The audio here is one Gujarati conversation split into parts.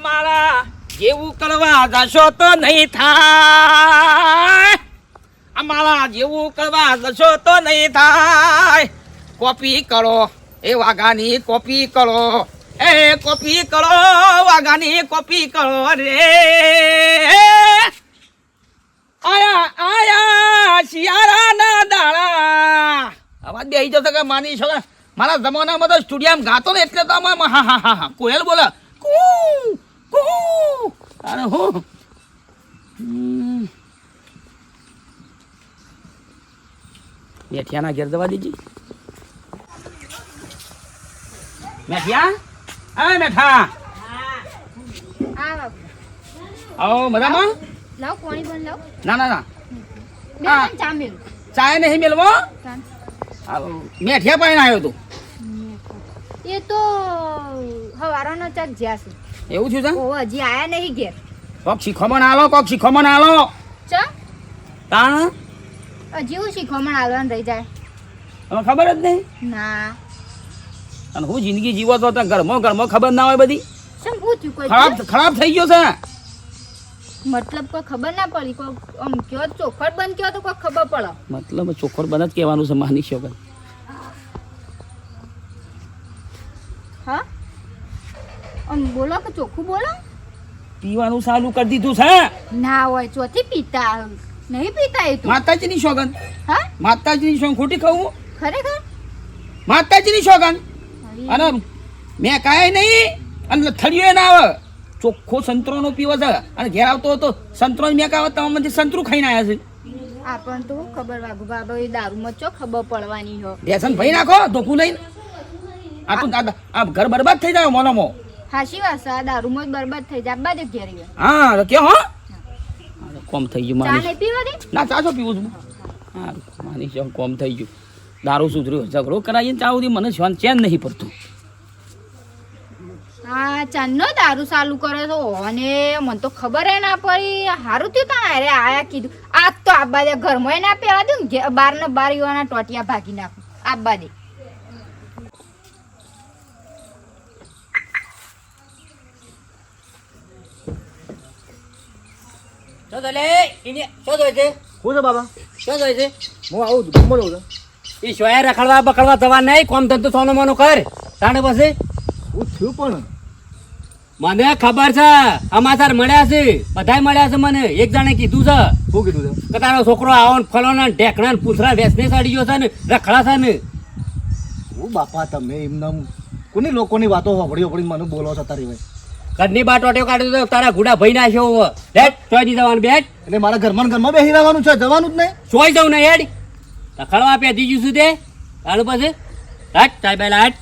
અમારા જેવું કરવા જશો તો નહીં થાય. અમારા જેવું કરવા જશો તો નહીં થાય. કોપી કરો, એ વાઘાની કોપી કરો. એ કોપી કરો, વાઘાની કોપી કરો. રે આયા આયા, શિયાળાના દાડા. અવાજ બે આવી જતો કે માની છો? મારા જમાનામાં તો સ્ટુડિયામાં ગાતો ને એટલે તો આમાં, હા હા હા હા. કોયલ બોલે, કુ કુ અરે હો. મેઠિયાના ઘેર દવા દીજી મેઠિયા? હા મેઠા. આવો મજામાં? લાવ કોણી પણ લાવ. ના ના ના. ચાય નહીં મેલવો મેઠિયા પાણી આવ્યો તું. એ તો હવારોનો ચક જ્યાં છે. એવું થયું છે? ઓ હજી આયા નહીં ઘેર. કોક શીખોમણ આલો કોક શીખોમણ આલો. ચ? તાણ? હજી હું આલો આલવાનું રહી જાય. તમને ખબર જ નહીં? ના. અને હું જિંદગી જીવો તો તને ઘરમાં ઘરમાં ખબર ના હોય બધી? શું પૂછ્યું કોઈ ખરાબ ખરાબ થઈ ગયો છે. મતલબ કોઈ ખબર ના પડી. કોઈ આમ કયો ચોખવટ બંધ કયો તો કોઈ ખબર પડે. મતલબ ચોખર બંધ જ કહેવાનું છે માની શોગન આમ બોલો કે ચોખ્ખું બોલો? પીવાનું ચાલુ કરી દીધું છે. ના હોય ચોથી પીતા. નહીં પીતા એ તો. માતાજીની સોગન હા? માતાજીની સોગન ખોટી કહું ખરેખર? માતાજીની સોગન અને મેં કાંઈ નહીં અને થળીઓ ના આવે. ચોખ્ખો સંતરોનો પીવો છે. અને ઘેર આવતો હતો સંતરો મેં કાં તમારે સંતરું ખાઈને આવ્યા છે. આપણ તો ખબર વાગુ બાબા એ દારૂમાં ચો ખબર પડવાની હો. બેસન ભઈ નાખો ધોકું લઈને. આ તો દાદા આ ઘર બરબાદ થઈ જાય મોનોમો. હાશી વાત છે આ દારૂમાં જ બરબાદ થઈ જાય બાદ ઘેર હા તો કે હો. કોમ થઈ ગયું ચા પીવા દે? ના ચા છો પીવું છું? હા માની છે કોમ થઈ ગયું. દારૂ સુધર્યો ઝઘડો કરાવીને ચા સુધી મને શ્વાન ચેન નહીં પડતું. હા ચાંદનો દારૂ ચાલુ કરે તો અને મને તો ખબર એ ના પડી. હારું થયું તા અરે આયા કીધું આજ તો આબા દે ઘરમાં ના પેલા દઉં બાર ને બાર યુવાના ટોટિયા ભાગી નાખું. આબા દે શું છે લે? ઈને શું જોઈ છે? શું છે બાબા? શું જોઈ છે? હું આવું છું ઈ શોયા રખડવા બકડવા જવા નહીં કોમ ધંધો સોનો મોનો કર. તાણે પછી? હું થયું પણ. મને ખબર છે અમાસાર મળ્યા છે બધાય મળ્યા છે મને. એક જણે કીધું છે. શું કીધું છે? કે તારો છોકરો આવો ને ફલો ને ઢેકણા ને પૂછરા વેસને સડી ગયો છે ને રખડા છે ને. હું બાપા તમે એમને કોની લોકોની વાતો સાંભળી સાંભળી મને બોલો છો તારી ભાઈ? ઘરની બાર ટોટ્યો કાઢ્યો તો તારા ગુડા ભઈ નાખ્યો હવે બેટ ચોઈ દી જવાનું બેટ એટલે મારા ઘરમાં ઘરમાં બેસી રહેવાનું છે જવાનું જ નહીં. ચોઈ જવું ને હેડ. તખડવા આપે દીજું શું તે. તારું પાસે હાટ ચાય બેલા હાટ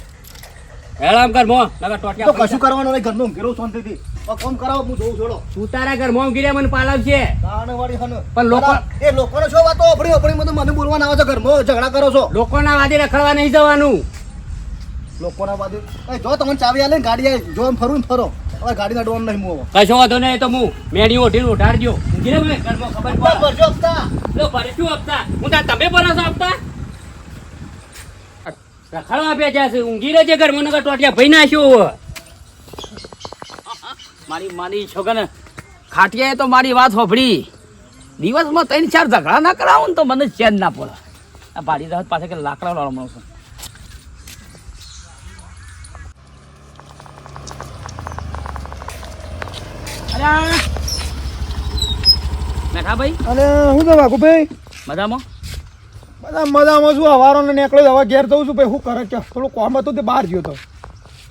હેળામ કર મો નકર તો કશું કરવાનું નહીં ઘરનું ઘેરો શાંતિથી. કોમ કરાવો હું જોઉં છોડો. તું તારા ઘર મોમ ગીરે મને પાલવશે છે વાળી હને. પણ લોકો- એ લોકોને શું વાતો? વાપરી વાપરી મને બોલવા બોલવાના આવે છે ઘરમાં ઝઘડા કરો છો. લોકોના વાદે રખડવા નહીં જવાનું. લોકોના બાજુ. એ જો તમને ચાવી આલે ને ગાડી આવી જો એમ ફરું ફરો. હવે ગાડી નડવાનું નહીં હું કશો વાંધો નહીં તો હું મેડી ઓઢીને ઉઠાડજો ગીરે ભાઈ મને ઘરમાં ખબર પડે. ભરજો હપ્તા. લો ભરે શું હપ્તા? હું તા તમે ભરો છો હપ્તા? રખડવા આપે છે ઊંઘી રહેજે ઘરમાં નકર ટોટિયા ભાઈ નાખ્યો મારી માની છોકરાને ખાટિયાએ તો મારી વાત હોભળી. દિવસમાં ત્રણ ચાર ઝઘડા ના કરાવું ને તો મને ચેન ના પડે. આ ભાડી રાહત પાસે કે લાકડા વાળો માણસ છું. અરે હું તો વાઘુભાઈ મજામાં? બધા મજામાં છું. હવારો ને નીકળ્યો હવે ઘેર જઉં છું ભાઈ. શું કરે કે? થોડું કોમ હતું તે બહાર ગયો તો.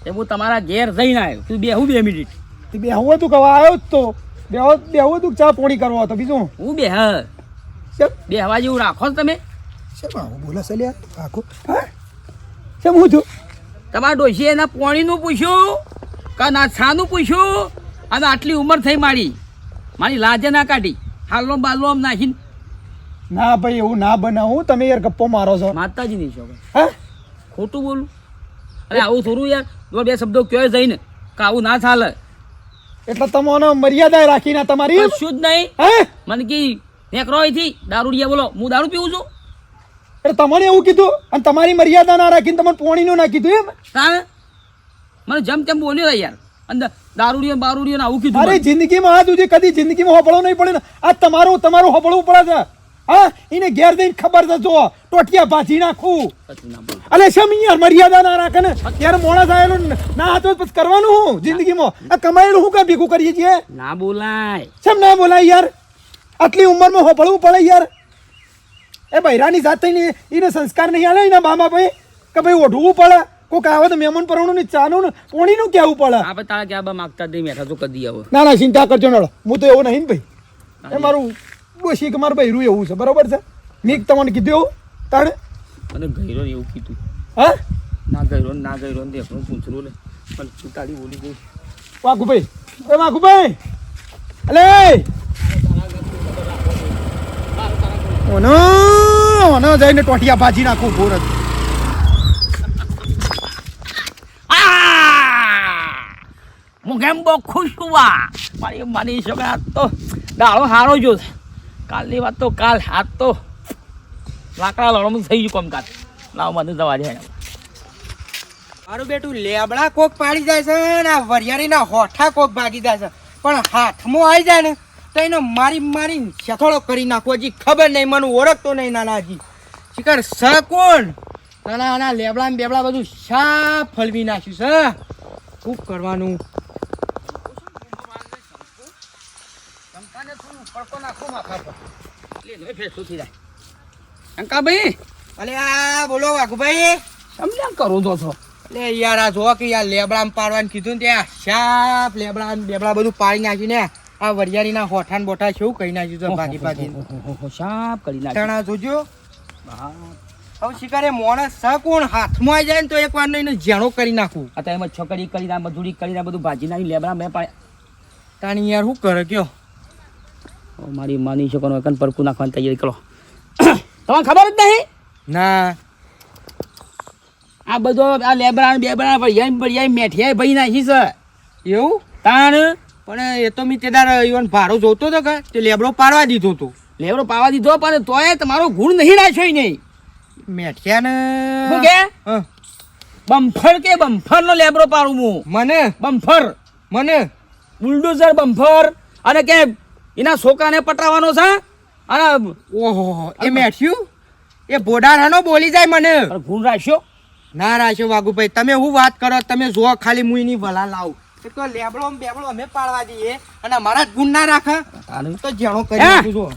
એ હું તમારા ઘેર જઈને આવ્યો. તું બેહું બે મિનિટ. તું બેહવું હતું કે આવ્યો જ તો. બેહો બેહવું હતું ચા પોણી કરવો હતો. બીજું? હું બેહ હા. શેમ જેવું રાખો તમે? શેમ આવું બોલે છે લ્યા. આખું. હા? શેમ હું છું? તમારા ડોસી એના પોણીનું પૂછ્યું? કે નાછાનું પૂછ્યું? અને આટલી ઉંમર થઈ મારી. મારી લાજે ના કાઢી. હાલો બાલો આમ નાખીને ના ભાઈ એવું ના બનાવું. તમે યાર ગપ્પો મારો છો. માતાજીની શોભા હા? ખોટું બોલું? અરે આવું થોડું યાર. જો બે શબ્દો કયો જઈને કે આવું ના ચાલે. એટલે તમને મર્યાદા રાખીને તમારી? શું જ નહીં. હા? મને કી નેકરો અહીંથી. દારૂડિયા બોલો હું દારૂ પીવું છું? એટલે તમારે એવું કીધું? અને તમારી મર્યાદા ના રાખીને તમને પોણીનું ના કીધું એમ? મને જેમ તેમ બોલ્યો યાર. અંદર દારૂડીઓ બારૂડીઓ આવું કીધું અરે જિંદગીમાં આ સુધી કદી જિંદગીમાં હોબળો નહીં પડે ને. આ તમારું તમારું હોબળવું પડે છે. હા એને ઘેર જઈને ખબર છે જો ટોટિયા ભાજી નાખું. અલે શેમ યાર મર્યાદા ના રાખે ને? યાર મોણા આયેલો ને ના હતો પછી કરવાનું હું જિંદગીમાં? આ કમાયેલું હું કાં ભેગું કરીએ છીએ? ના બોલાય. શેમ ના બોલાય યાર? આટલી ઉંમરમાં હોબળવું પડે યાર? એ બૈરાની જાત થઈને એને સંસ્કાર નહીં આલે એના મામા ભાઈ? કે ભાઈ ઓઢવું પડે? કોક આવે તો મહેમાન પરણું ને ચાનું ને પોણીનું કહેવું પડે. આપણે તારા ક્યાં બા માગતા નહીં બેઠા તો કદી આવો? ના ના ચિંતા કરજો નડો હું તો એવો નહીં ને ભાઈ. એ મારું ડોશી કે મારું બૈરું એવું છે બરોબર છે? મેં તમને કીધું એવું તાણે? અને ગઈરો એવું કીધું. હા? ના ગઈરો ના ગઈરો ને દેખણું પૂછરું લે પણ તું તારી બોલી ગઈ. વાઘુભાઈ એ વાઘુભાઈ અલે! ઓનો ઓનો જઈને ટોટિયા ભાજી નાખું ભોર આ! હું કેમ બહુ ખુશ છું મારી માની શકે આજ તો દાળો હારો જો. કાલની વાત તો કાલ હાથ તો લાકડા લડવાનું થઈ ગયું કામકાજ. લાવ મને જવા જાય મારું બેટું લેબડા કોક પાડી જાય છે ને, આ વરિયાળીના હોઠા કોક ભાગી જાય છે. પણ હાથમાં આવી જાય ને, તો એનો મારી મારી શેથોળો કરી નાખો. હજી ખબર નહીં, મને ઓળખતો નહીં નાના હજી શિકાર સ કોણ? નાના નાના લેબડા ને બેબડા બધું શા ફલવી નાખ્યું છે? શું કરવાનું? અંકાભાઈ અલે આ બોલો વાઘુભાઈ. તમે કેમ કરો છો છો? એટલે યાર આ જો કે યાર લેબડામાં પાડવાનું કીધું ને ત્યાં. શાપ લેબડા લેબડા બધું પાડી નાખીને આ વરિયાળીના હોઠાન બોઠા છે એવું કહી નાખ્યું છે ભાગી ભાગી. સાપ કરી નાખ્યું. ચણા જોજો. હવે શિકારે મોણસ સ હાથમાં આવી જાય ને તો એક વાર નહીં ઝેણો કરી નાખું. આ તો એમ છોકરી કરીને આ મજૂરી કરીને આ બધું ભાજી નાખી લેબડા મેં પાડ્યા. તાણી યાર શું કરે કયો? મારી માની છોકરો એકન પરકું નાખવાની તૈયારી કરો. તમને ખબર જ નહીં? ના. આ બધો આ લેબડા ને બેબડા ભૈયા ભૈયા મેઠિયા ભાઈ નાખી છે. એવું? તાણ? પણ એ તો મેં તેદાર ઈવન ભારો જોતો હતો કે તે લેબડો પાડવા દીધો હતો લેબડો પાડવા દીધો પણ તોય તમારો ગુણ નહીં રાખ્યો નહીં. મેઠિયા ને શું કે. બમ્ફર કે બમ્ફર નો લેબડો પાડું હું? મને? બમ્ફર મને? બુલડોઝર બમ્ફર અને કે એના છોકરાને પટાવવાનો છે? અને ઓહો એ મેઠ્યું? એ બોડારાનો બોલી જાય મને. ગુણ રાખ્યો? ના રાખ્યો વાઘુભાઈ તમે હું વાત કરો તમે જો ખાલી હું એની ભલા લાવ. તો લેબડો બેબડો અમે પાડવા દઈએ અને મારા જ ગુણ ના રાખે. તો જેણો કરી છું.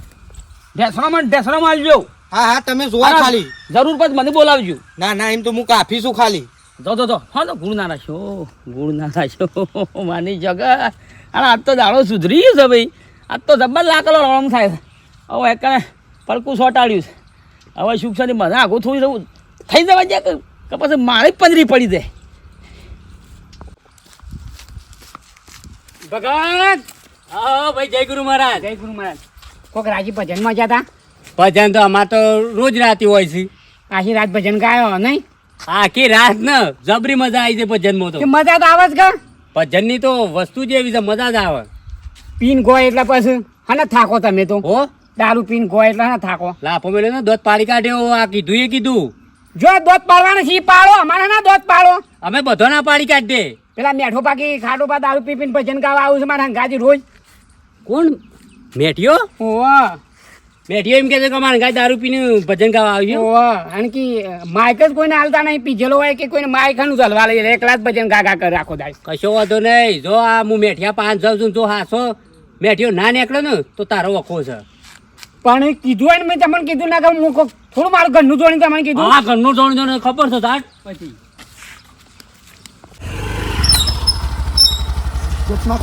ઢેસણામાં ઢેસણામાં આલજો હા હા તમે જોવા ખાલી. જરૂર પડે મને બોલાવજો. ના ના એમ તો હું કાફી છું ખાલી. જો જો જો. હા તો ગુણ ના રાખ્યો. ગુણ ના રાખ્યો. માની જગત આ તો દાડો સુધરી ગયો છે ભાઈ. આજ તો જબર લાકલો રમ થાય છે. હવે એક પડકું સોટાડ્યું છે. હવે સુખ શાંતિ મને આઘું થોડી જવું થઈ જવા દે કે પછી મારી પંજરી પડી જાય. ભગવાન! હા ભાઈ જય ગુરુ મહારાજ. જય ગુરુ મહારાજ. કોક રાજી ભજનમાં જતા ભજન તો અમાર તો રોજ રાતે હોય છે. આખી રાત ભજન ગાયો નહીં? આખી રાત ને જબરી મજા આવી છે ભજનમાં માં તો મજા તો આવે જ ભજનની તો વસ્તુ જ એવી છે મજા જ આવે. પીન ગોય એટલે પછી હને થાકો તમે તો. હો? દારૂ પીન ગોય એટલે હા થાકો. લાફો મેળ્યો ને દોત પાડી કાઢ્યો આ કીધું એ કીધું. જો દોત પાડવાનો છે પાડો અમારે ના દોત પાડો. અમે બધો ના પાડી કાઢે પેલા મેઠો પાકી ખાટો પા દારૂ પી પીને ભજન ગાવા આવું છે મારા ગાજી રોજ. કોણ? મેઠિયો ઓવા મેઠિયો એમ કે છે કે અમારે ગાય દારૂ પીને ભજન ગાવા આવ્યું. ઓ કારણ કે માઇક જ કોઈને હાલતા નહીં પીજેલો હોય કે કોઈને માઇક હનું ચલવા લઈ એકલા જ ભજન ગા ગા કરે આખો દાય કશો વાંધો નહીં. જો આ હું મેઠિયા પાંચ જાઉં છું જો હાસો મેઠિયો ના નીકળ્યો ને તો તારો વખો છે. પણ કીધું હોય ને મેં તમને કીધું ના કે હું થોડું મારું ઘરનું જોઈને તમને કીધું. હા ઘરનું જોણ જોણ ખબર છે તાર? પછી.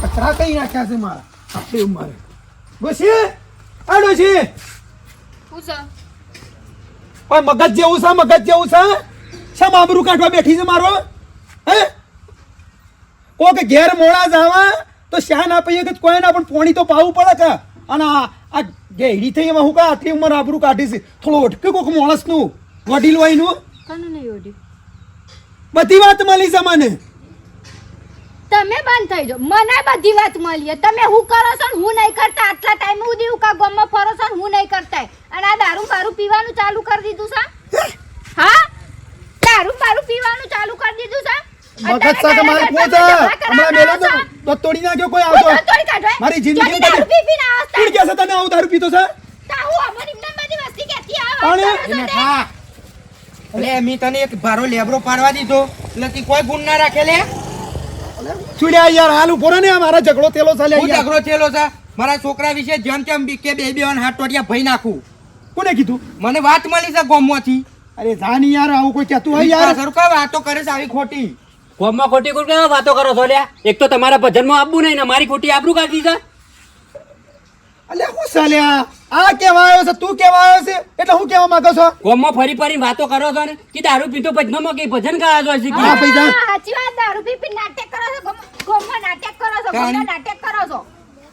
કચરા કઈ નાખ્યા છે મારા? આપણે ઉંમરે. ડોશી આ ડોશી છે? ઓય મગજ જેવું છે મગજ જેવું છે? શા બાબરું કાઢવા બેઠી છે મારો? હે? કોક ઘેર મોડા જાવા તો શા ના પૈયે કે કોઈ ના પણ પોણી તો પાવું પડે કે. અને આ ગેડી થઈ એમાં હું કા આટલી ઉંમર આબરું કાઢી છે થોડો અટકે કોક માણસનું વડીલ હોયનું બધી વાત મળી છે મને. તમે બંધ થઈ જાઓ. મને બધી વાત મળી તમે હું કરો છો ને હું નહીં કરતા? આટલા ટાઈમ હું કા ગમમાં ફરો છો ને હું નહીં કરતા? અને આ દારૂ બારૂ પીવાનું ચાલુ કરી દીધું છે? હા? દારૂ બારૂ પીવાનું ચાલુ કરી દીધું છે? મગજ સાથે મારે પોતા. હમણાં મેલો તો- તો તોડી નાખ્યો કોઈ આવતો. તોડી કાઢો, મારી જિંદગી જ્યાંથી દારૂ પી પીને આવો છો. તને આવું દારૂ પીતો છે? એટલે મેં તને એક ભારો લેબરો પાડવા દીધો. એટલે તી કોઈ ગુણ ના રાખે લે. ચૂડ્યા યાર હાલ ઊભો ને મારા ઝઘડો થયેલો છે લે હું ઝઘડો થયેલો છે? મારા છોકરા વિશે જેમ તેમ બી કે બે બે હાથ ટોટિયા ભઈ નાખું. કોને કીધું? મને વાત મળી છે ગોમમાંથી. અરે જાની યાર આવું કોઈ કહેતું હોય યાર. સરકાર વાતો કરે છે આવી ખોટી. કોમમાં ખોટી ખોટી કેવા વાતો કરો છો લ્યા? એક તો તમારા ભજનમાં આપવું નહીં ને મારી ખોટી આબરૂ કાઢી છે. અલ્યા હું સાલ્યા આ કેવા આવ્યો છે તું કેવા આવ્યો છે એટલે હું કેવા માંગો છો? કોમમાં ફરી ફરી વાતો કરો છો ને? કે દારૂ પીતો ભજનમાં કે ભજન ગાવા છો શીખી હા, ભાઈ, સાચી વાત, દારૂ પી નાટક કરો છો, ગોમ- ગોમમાં નાટક કરો છો, કાણી. ગોમમાં નાટક કરો છો.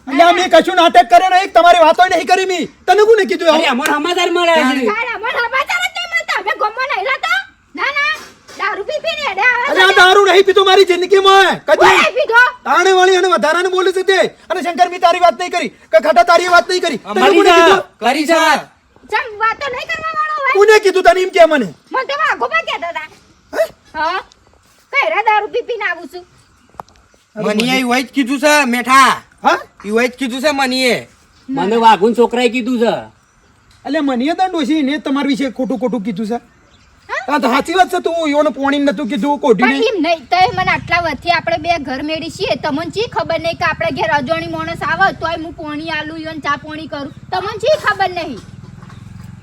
અલ્યા મેં કશું નાટક કરે નહીં તમારી વાતો નહીં કરી મી. તને કોને કીધું અરે આવું? અમને સમાચાર છે તારા મને સમાચાર જ નહીં મળતા. અમે ગોમમાં નહીં રહેતા? ના, ના, દારૂ પી પીને હેડે આવે અલ્યા છે. આ દારૂ નહીં પીતો મારી જિંદગીમાં. કદી. પીધો? તાણે વાળી અને વધારાને બોલે છે તે અને શંકર મી તારી વાત નહીં કરી. કે ખટા તારી વાત નહીં કરી. તને કોને. કીધું કરી છે વાત. તો વાતો નહીં કરવા વાળો હોય? કોને કીધું તને એમ કે મને? મને તો વાઘોબા કહેતા હતા. હા? કયરા દારૂ પી પીને આવું છું. મનીએ એવું જ કીધું છે મેઠા. હા? એવું જ કીધું છે મનીએ મને વાઘુન છોકરાએ કીધું છે. એટલે મને તો ડોશી ને તમારા વિશે ખોટું ખોટું કીધું છે. તો સાચી વાત છે તું યોને પોણી નતું કીધું કોઢી પણ એમ નહીં તોય મને આટલા વર્ષથી આપણે બે ઘર મેળી છીએ તમને ચી ખબર નહીં કે આપણે ઘેર અજાણી માણસ આવે તોય હું પોણી આલું ઈવન ચા પોણી કરું. તમને ચી ખબર નહીં?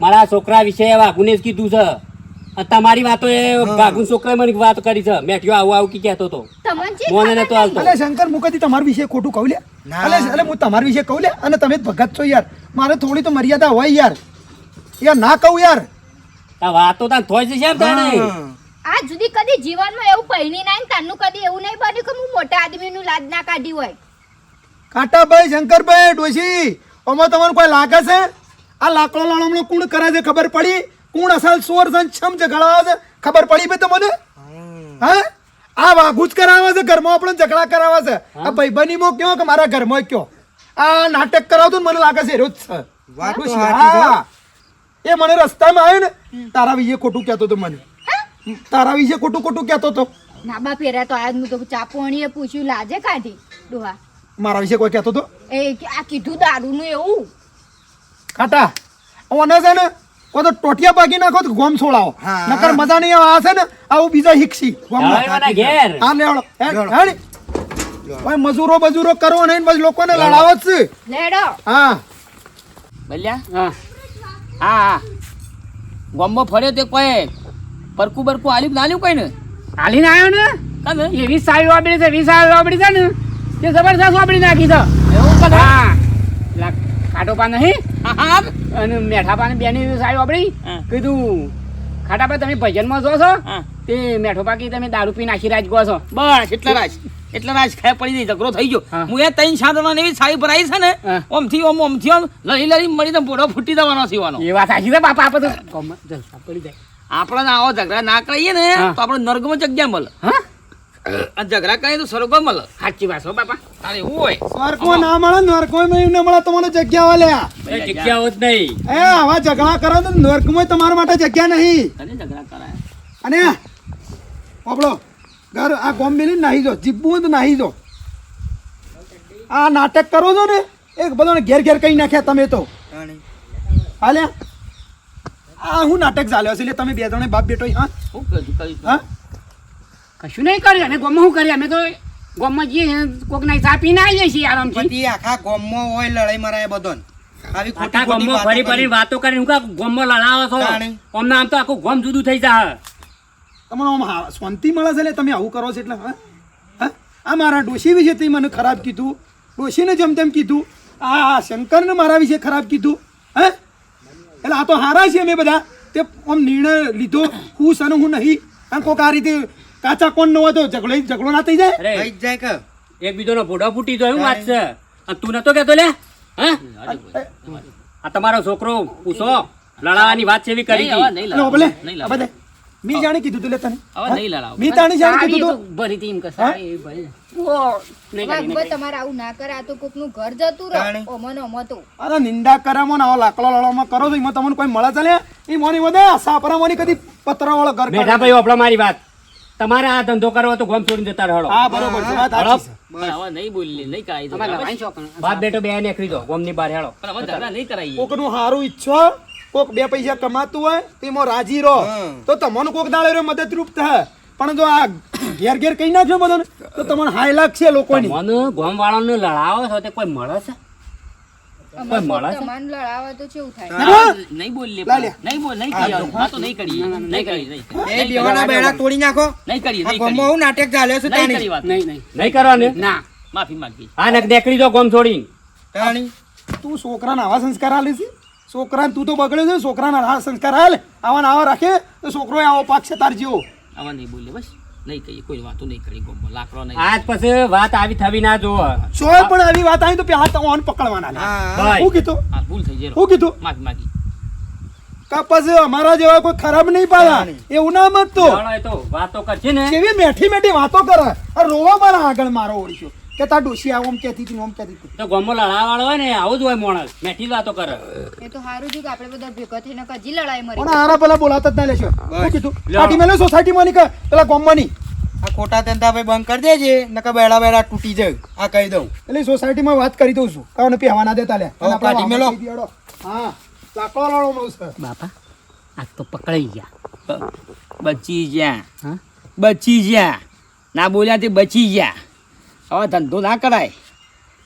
મારા છોકરા વિશે વાઘુને જ કીધું છે. તમારી વાતો એ વાઘુન છોકરાએ મને વાત કરી છે. મેઠિયો આવું આવું કી કહેતો હતો તમને ચી મોને નતો હાલતો. અલે શંકર હું કદી તમારા વિશે ખોટું કહું લે? ના. અલે અલે હું તમારા વિશે કહું લે? અને તમે ભગત છો યાર. મારે થોડી તો મર્યાદા હોય યાર. યાર ના કહું યાર. આ વાતો તાન થોય છે શેમ તાણે? આ જુદી કદી જીવનમાં એવું પહેરી ના તાનું કદી એવું નહીં બન્યું કે હું મોટા આદમીનું લાજ ના કાઢી હોય. કાંટાભાઈ શંકરભાઈ ડોશી ઓમાં તમને કોઈ લાગે છે? આ લાકડો લાણો કોણ કરે છે ખબર પડી? કોણ અસલ સોર છે છમ ઝઘડા છે ખબર પડી બે તમને? હા? આ વાઘું જ કરાવે છે ઘરમાં આપણે ઝઘડા કરાવે છે. આ ભાઈબંધીમાં કયો કે મારા ઘરમાં કયો? આ નાટક કરાવતો મને લાગે છે રોજ છે. તો. એ મને રસ્તામાં આવ્યો ને તારા વિશે ખોટું કહેતો હતો મને. તારા વિશે ખોટું ખોટું કહેતો હતો નાબા ફેરા તો આજ હું તો ચાપોણીએ પૂછ્યું લાજે કાઢી? ડોહા. મારા વિશે કોઈ કહેતો હતો એ કે આ કીધું દારૂનું એવું. કાટા ઓને છે ને કોઈ તો ટોટિયા પાકી નાખો તો ગોમ છોડાવો. નકર મજા નહીં આવે આ છે ને આવું બીજા હિક્ષી ગોમ ઘેર. હા લેવડો હેડ, હેડ. ઓય મજૂરો બજૂરો કરવો નહીં ને પછી લોકોને લડાવો જ છે. લેડો હા. બલ્યા? હા હા. હા ગોમમાં ફર્યો તે કોઈ. પરકુ બરકુ આલ્યું ના આલ્યું કોઈ ને હાલીને આવ્યો ને? કાને? એવી સાડી વાપરી છે એવી સાડી વાપરી છે ને? તે જબરદસ્ત વાપરી નાખી છે. એવું કાને? હા. ખાટો પા નહીં? અને મેઠા પાને બેની સાડી વાપરી. કીધું ખાટા પર તમે ભજનમાં જો છો તે મેઠો પાકી તમે દારૂ પી નાખી રાજ ગો છો. બસ એટલા રાજ. એટલા રાજ ખાય પડી નહીં ઝઘડો થઈ ગયો. હું. એ તૈન સાધનો એવી સાઈ ભરાઈ છે ને. ઓમથી ઓમ ઓમથી ઓમ લડી લડી મળી પોડો ફૂટી દેવાનો સીવાનો એ વાત સાચી છે બાપા આપણે તો જલસા પડી જાય. આપણે આવો ઝઘડા ના કરીએ ને તો આપણે નર્ગમાં જગ્યા મળે હા? આ ઝઘડા કરીએ તો સ્વર્ગમાં મળે. સાચી વાત હો બાપા. તારે એવું હોય. સ્વર્ગમાં ના મળે નર્કમાં ન મળે તમને જગ્યા વાલ્યા જગ્યાઓ જ નહીં. એ આવા ઝઘડા કરો તો નર્કમાં તમારા માટે જગ્યા નહીં. તને ઝઘડા કરાય. અને પોપડો ઘર આ ગોમ મેલી નાહી જો જીબવું તો નાહી જો આ નાટક કરો છો ને એક બધાને ઘેર ઘેર કઈ નાખ્યા તમે તો. હાલે આ હું નાટક ચાલ્યો છે એટલે તમે બે જણે બાપ બેટો હા? શું કર્યું હા? કશું નહીં કર્યું. અને ગોમાં શું કરીએ અમે તો ગોમમાં જઈએ કોક ના ચા પીને આવીએ છીએ આરામથી. આખા ગોમમાં હોય લડાઈ મરાય બધો આવી ખોટી ગોમમાં ફરી ફરી વાતો કરીને હું કા ગામમાં લડાવો છો? અમને આમ તો આખું ગોમ જુદું થઈ જાય. તમને આમ શાંતિ મળે છે એટલે તમે આવું કરો છો એટલે હા? આ મારા ડોશી વિશે તે મને ખરાબ કીધું. ડોશીને જેમ તેમ કીધું. આ શંકરને મારા વિશે ખરાબ કીધું. હે? એટલે આ તો હારા છે અમે બધા. તે આમ નિર્ણય લીધો હું છે અને હું નહીં. અને કોક આ રીતે કાચા કોણ નો હોય તો ઝઘડો ઝઘડો ના થઈ જાય? અરે થઈ જાય કે. એકબીજાનો ભોડો ફૂટી જાય એવું વાત છે. અને તું નતો કેતો લે? હા? આ તમારો છોકરો પૂછો. લડાવાની વાત છે એવી કરી હતી. નહીં એટલે ભલે. નહીં આ મી જાણે કીધું તું લે તને. હવે નહીં લડાવ. મી તાણી જાણે કીધું તો તું ભરી તીમ એમ કે હા? સારી એવી ભરી. કરી, કરી. તમારે આવું ના કરે આ તો કોકનું ઘર જતું. રહે. ઓમન ઓમો તો અરે નિંદા કરામો ને આવો લાકડો લડવામાં કરો તો એમાં તમને કોઈ મળે ચાલે એ મોની વધે સાપરા મોની કદી પતરા વાળો ઘર મેઠા ભાઈ આપણા મારી વાત. તમારે આ ધંધો કરવો તો ગોમ છોડીને જતા રહો. હા બરોબર છે. વાત નહીં નહીં. બાપ બેટો બે બહાર પણ હવે નહીં હારું ઈચ્છો કોક બે પૈસા કમાતું હોય તો એમાં રાજી રહો. તો તમને કોક દાડે રહ્યો મદદરૂપ થાય. પણ જો આ ઘેર ઘેર કહી નાખશો બધાને તો તમને હાય લાગશે લોકોની. મને ગોમ વાળાને લડાવો છો તે કોઈ મળે છે? મળે છે તો કેવું થાય? નહીં બોલી લે. નહીં બોલ નહીં કરીએ આ તો નહીં કરીએ. નહીં કરીએ. એ બેવાના બેડા તોડી નાખો. નહીં કરીએ નહીં ગામમાં હું નાટક ચાલે છે તાણી. કરી વાત. નહીં નહીં નહીં કરવાનું? ના. માફી માંગી હા ને નીકળી દો ગોમ છોડીને. તાણી તું છોકરાને આવા સંસ્કાર આલે છે? છોકરાને તું તો બગડે છે છોકરાને આવા સંસ્કાર હાલ આવા આવા રાખે તો છોકરો આવો પાક છે તાર જેવો. આવા નહીં બોલે બસ. નહીં કહીએ કોઈ વાતો નહીં કરી ગોમમાં લાકડો નહીં. આજ પછી વાત આવી થવી ના જોવો જો પણ આવી વાત આવી તો પે હાથ ઓન પકડવાના. હા. હું કીધું? હા ભૂલ થઈ જાય હું કીધું? માફી માગી. કા અમારા જેવા કોઈ ખરાબ નહીં પાડ્યા? એવું ના મત તો તો વાતો કરશે ને. કેવી મેઠી મેઠી વાતો કરે? આ રોવા મારા આગળ મારો ઓળખ્યો. કે તાર ડોશી આમ કહેતી હતી ઓમ કહેતી હતી તો ગોમો લડાવા વાળો હોય ને આવું જ હોય માણસ. મેઠી વાતો કરે. એ તો સારું થયું કે આપણે બધા ભેગા થઈને કજી લડાઈ મરી. પણ આરા પેલા બોલાતા જ ના લેશો. કીધું. પાટી મેલે સોસાયટીમાં ની નીકળ પેલા ગામમાં ની આ ખોટા ધંધા ભાઈ બંધ કરી દેજે નકર બેડા બેડા તૂટી જાય. આ કહી દઉં. એટલે સોસાયટીમાં વાત કરી દઉં છું. કાવને પહેવા ના દેતા લે. પાટી મેલો. હા લાકડો લાડો મળું છે. બાપા આ તો પકડાઈ ગયા. બચી ગયા. હા? બચી ગયા. ના બોલ્યા તે બચી ગયા. હવે ધંધો ના કરાય.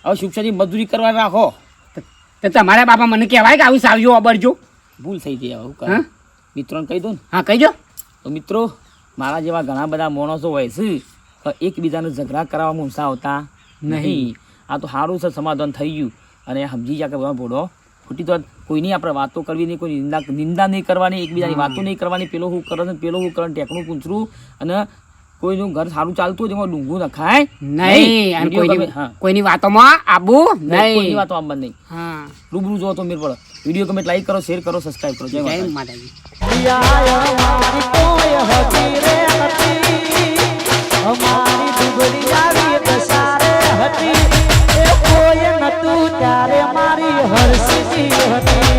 હવે શિક્ષણની મજૂરી કરવા રાખો. તો તમારા બાપા મને કહેવાય કે આવું સાવજો અબરજો ભૂલ થઈ ગઈ હવે હા? મિત્રોને કહી દો ને. હા કહી દો. તો મિત્રો મારા જેવા ઘણા બધા માણસો હોય છે તો એકબીજાને ઝઘડા કરાવવા મૂંસા આવતા નહીં. આ તો સારું છે સમાધાન થઈ ગયું. અને સમજી ગયા કે ભોડો ખોટી તો કોઈની આપણે વાતો કરવી નહીં કોઈ નિંદા નિંદા નહીં કરવાની એકબીજાની વાતો નહીં કરવાની. પેલો હું કરે પેલો હું કરે ટેકનું પૂંછરું અને કોઈનું ઘર સારું ચાલતું હોય એમાં ડુંગું નખાય. નહીં વીડિયો કોઈની વાતોમાં આબુ કોઈની વાતો આમ નહીં. હા. રૂબરૂ જો તો મેર પડે. વીડિયો કમેન્ટ લાઈક કરો શેર કરો સબસ્ક્રાઈબ કરો. જય માતાજી. માતાજી. અમારી દુબળી આવી દસારે હતી એ કોઈ નતું ત્યારે મારી હરસી હતી